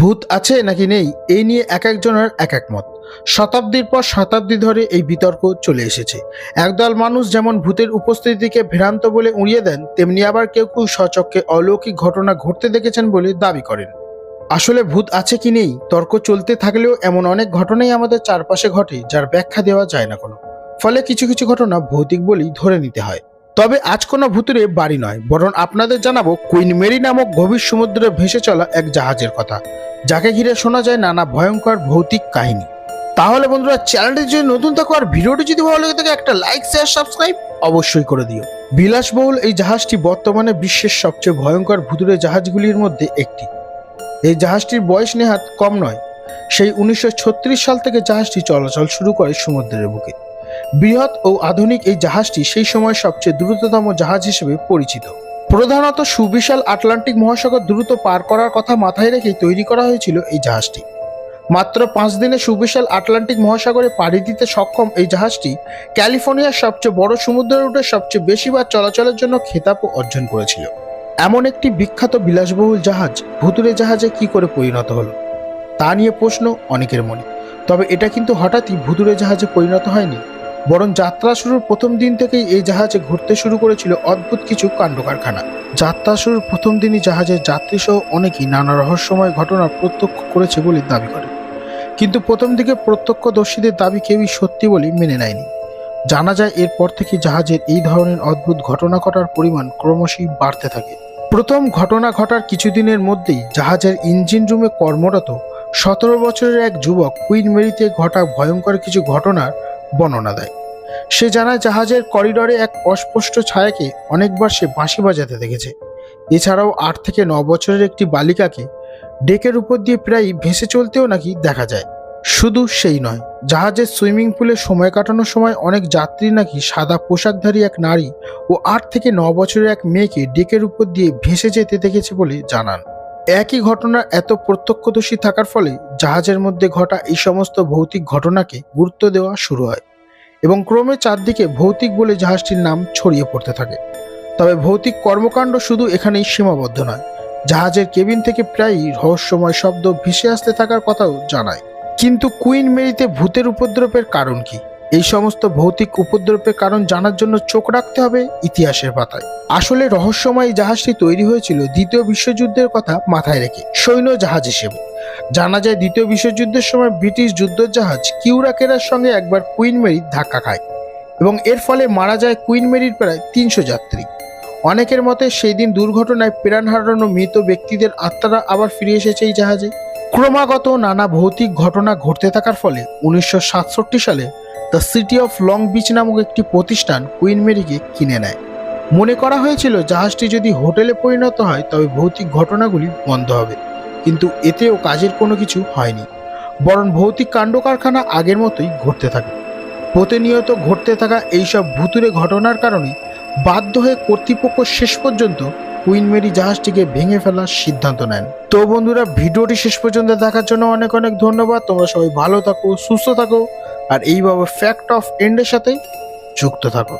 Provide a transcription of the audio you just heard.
ভূত আছে নাকি নেই, এই নিয়ে এক একজনের এক এক মত। শতাব্দীর পর শতাব্দী ধরে এই বিতর্ক চলে এসেছে। একদল মানুষ যেমন ভূতের উপস্থিতিকে ভ্রান্ত বলে উড়িয়ে দেন, তেমনি আবার কেউ কেউ সচক্ষে অলৌকিক ঘটনা ঘটতে দেখেছেন বলে দাবি করেন। আসলে ভূত আছে কি নেই, তর্ক চলতে থাকলেও এমন অনেক ঘটনাই আমাদের চারপাশে ঘটে, যার ব্যাখ্যা দেওয়া যায় না কোনো। ফলে কিছু কিছু ঘটনা ভৌতিক বলেই ধরে নিতে হয়। তবে আজ কোনো ভুতুরে বাড়ি নয়, বরং আপনাদের জানাব কুইন মেরি নামক গভীর সমুদ্রে ভেসে চলা এক জাহাজের কথা। যাকে ঘিরে শোনা যায় নানা ভয়ঙ্কর ভৌতিক কাহিনী। তাহলে বন্ধুরা, চ্যানেলটি যদি নতুন থাকো আর ভিডিওটি যদি ভালো লেগে থাকে, একটা লাইক শেয়ার সাবস্ক্রাইব অবশ্যই করে দিও। বিলাসবহুল এই জাহাজটি বর্তমানে বিশ্বের সবচেয়ে ভয়ঙ্কর ভুতুরে জাহাজগুলির মধ্যে একটি। এই জাহাজটির বয়স নেহাত কম নয়। সেই উনিশশো ছত্রিশ সাল থেকে জাহাজটি চলাচল শুরু করে সমুদ্রের বুকে। বৃহৎ ও আধুনিক এই জাহাজটি সেই সময় সবচেয়ে দ্রুততম জাহাজ হিসেবে পরিচিত। প্রধানত সুবিশাল আটলান্টিক মহাসাগর দ্রুত পার করার কথা মাথায় রেখেই তৈরি করা হয়েছিল এই জাহাজটি। মাত্র পাঁচ দিনে সুবিশাল আটলান্টিক মহাসাগরে পাড়ি দিতে সক্ষম এই জাহাজটি ক্যালিফোর্নিয়ার সবচেয়ে বড় সমুদ্র রুটে সবচেয়ে বেশিবার চলাচলের জন্য খেতাবও অর্জন করেছিল। এমন একটি বিখ্যাত বিলাসবহুল জাহাজ ভুতুরে জাহাজে কি করে পরিণত হলো, তা নিয়ে প্রশ্ন অনেকের মনে। তবে এটা কিন্তু হঠাৎই ভুতুরে জাহাজে পরিণত হয়নি। বরং যাত্রা শুরুর প্রথম দিন থেকেই এই জাহাজে ঘুরতে শুরু করেছিল অদ্ভুত কিছু কাণ্ড কারখানা যাত্রা শুরুর প্রথম দিনই জাহাজের যাত্রী সহ অনেকেই নানা রহস্যময় ঘটনা প্রত্যক্ষ করেছে বলে দাবি করে। কিন্তু প্রথম দিকে প্রত্যক্ষদর্শীদের দাবি কেউই সত্যি বলে মেনে নেয়নি। জানা যায় এরপর থেকে জাহাজের এই ধরনের অদ্ভুত ঘটনা ঘটার পরিমাণ ক্রমশই বাড়তে থাকে। প্রথম ঘটনা ঘটার কিছুদিনের মধ্যেই জাহাজের ইঞ্জিন রুমে কর্মরত সতেরো বছরের এক যুবক কুইন মেরিতে ঘটা ভয়ঙ্কর কিছু ঘটনার বর্ণনা দেয়। সে জানায় জাহাজের করিডরে এক অস্পষ্ট ছায়াকে অনেকবার সে বাঁশি বাজাতে দেখেছে। এছাড়াও আট থেকে ন বছরের একটি বালিকাকে ডেকের উপর দিয়ে প্রায় ভেসে চলতেও নাকি দেখা যায়। শুধু সেই নয়, জাহাজের সুইমিং পুলে সময় কাটানোর সময় অনেক যাত্রী নাকি সাদা পোশাকধারী এক নারী ও আট থেকে ন বছরের এক মেয়েকে ডেকের উপর দিয়ে ভেসে যেতে দেখেছে বলে জানান। একই ঘটনার এত প্রত্যক্ষদর্শী থাকার ফলে জাহাজের মধ্যে ঘটা এই সমস্ত ভৌতিক ঘটনাকে গুরুত্ব দেওয়া শুরু হয় এবং ক্রমে চারদিকে ভৌতিক বলে জাহাজটির নাম ছড়িয়ে পড়তে থাকে। তবে ভৌতিক কর্মকাণ্ড শুধু এখানেই সীমাবদ্ধ নয়, জাহাজের কেবিন থেকে প্রায়ই রহস্যময় শব্দ ভেসে আসতে থাকার কথাও জানায়। কিন্তু কুইন মেরিতে ভূতের উপদ্রবের কারণ কি? এই সমস্ত ভৌতিক উপদ্রবের কারণ জানার জন্য চোখ রাখতে হবে ইতিহাসের পাতায়। আসলে রহস্যময় জাহাজটি তৈরি হয়েছিল দ্বিতীয় বিশ্বযুদ্ধের কথা মাথায় রেখে, সৈন্য জাহাজ হিসেবে। জানা যায় দ্বিতীয় বিশ্বযুদ্ধের সময় ব্রিটিশ যুদ্ধ যুদ্ধজাহাজ কিউরাকেরার সঙ্গে একবার কুইন মেরি ধাক্কা খায় এবং এর ফলে মারা যায় কুইন মেরির প্রায় তিনশো যাত্রী। অনেকের মতে সেই দিন দুর্ঘটনায় প্রাণ হারানো মৃত ব্যক্তিদের আত্মারা আবার ফিরে এসেছে এই জাহাজে। ক্রমাগত নানা ভৌতিক ঘটনা ঘটতে থাকার ফলে উনিশশো সাতষট্টি সালে the city of Long Beach নামক একটি প্রতিষ্ঠান কুইন মেরিকে কিনে নেয়। মনে করা হয়েছিল জাহাজটি যদি হোটেলে পরিণত হয়, তবে ভৌতিক ঘটনাগুলি বন্ধ হবে। কিন্তু এতেও কাজের কোনো কিছু হয়নি। বরং ভৌতিক কাণ্ড কারখানা আগের মতোই ঘটতে থাকে। প্রতিনিয়ত ঘটতে থাকা এইসব ভুতুরে ঘটনার কারণে বাধ্য হয়ে কর্তৃপক্ষ শেষ পর্যন্ত কুইন মেরি জাহাজটিকে ভেঙে ফেলার সিদ্ধান্ত নেন। তো বন্ধুরা, ভিডিওটি শেষ পর্যন্ত দেখার জন্য অনেক অনেক ধন্যবাদ। তোমরা সবাই ভালো থাকো, সুস্থ থাকো। আর এইভাবে ফ্যাক্ট অফ এন্ডের সাথে যুক্ত থাকো।